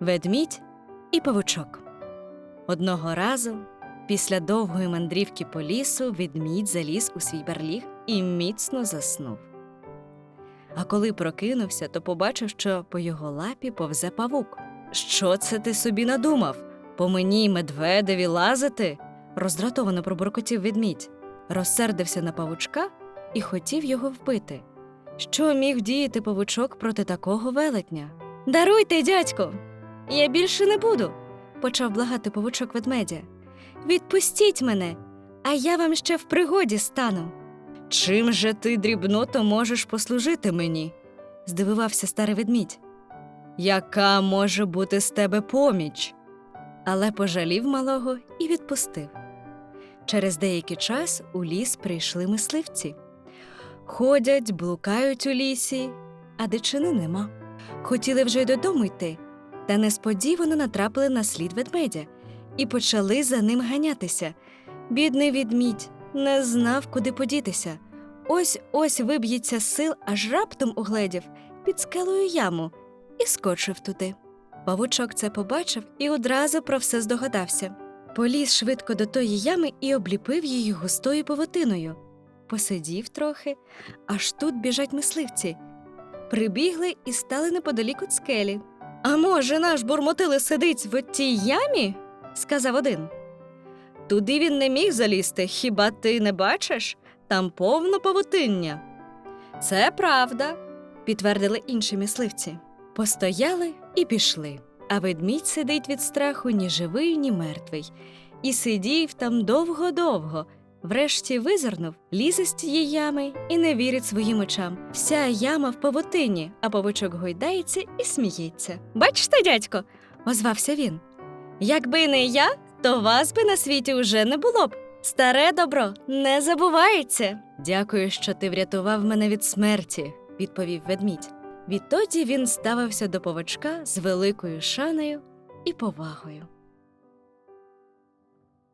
Ведмідь і павучок. Одного разу, після довгої мандрівки по лісу, ведмідь заліз у свій барліг і міцно заснув. А коли прокинувся, то побачив, що по його лапі повзе павук. Що це ти собі надумав? По мені медведеві лазити? роздратовано пробуркотів ведмідь, розсердився на павучка і хотів його вбити. Що міг діяти павучок проти такого велетня? Даруйте, дядько, я більше не буду, почав благати павучок ведмедя. Відпустіть мене, а я вам ще в пригоді стану. Чим же ти, дрібното, можеш послужити мені? здивувався старий ведмідь. Яка може бути з тебе поміч? Але пожалів малого і відпустив. Через деякий час у ліс прийшли мисливці. Ходять, блукають у лісі, а дичини нема. Хотіли вже й додому йти, та несподівано натрапили на слід ведмедя і почали за ним ганятися. Бідний відмідь не знав, куди подітися. Ось ось виб'ється сил, аж раптом угледів під скелею яму і скочив туди. Павучок це побачив і одразу про все здогадався. Поліз швидко до тої ями і обліпив її густою повотиною. Посидів трохи, аж тут біжать мисливці. Прибігли і стали неподалік від скелі. А може, наш бурмотили сидить в тій ямі? сказав один. Туди він не міг залізти, хіба ти не бачиш? Там повно павутиння. Це правда, підтвердили інші мисливці. Постояли і пішли. А ведмідь сидить від страху ні живий, ні мертвий, і сидів там довго-довго. Врешті визирнув, лізе з тієї ями і не вірить своїм очам. Вся яма в павутині, а павучок гойдається і сміється. Бачите, дядько, озвався він. Якби не я, то вас би на світі уже не було б. Старе добро не забувається. Дякую, що ти врятував мене від смерті, відповів ведмідь. Відтоді він ставився до павучка з великою шаною і повагою.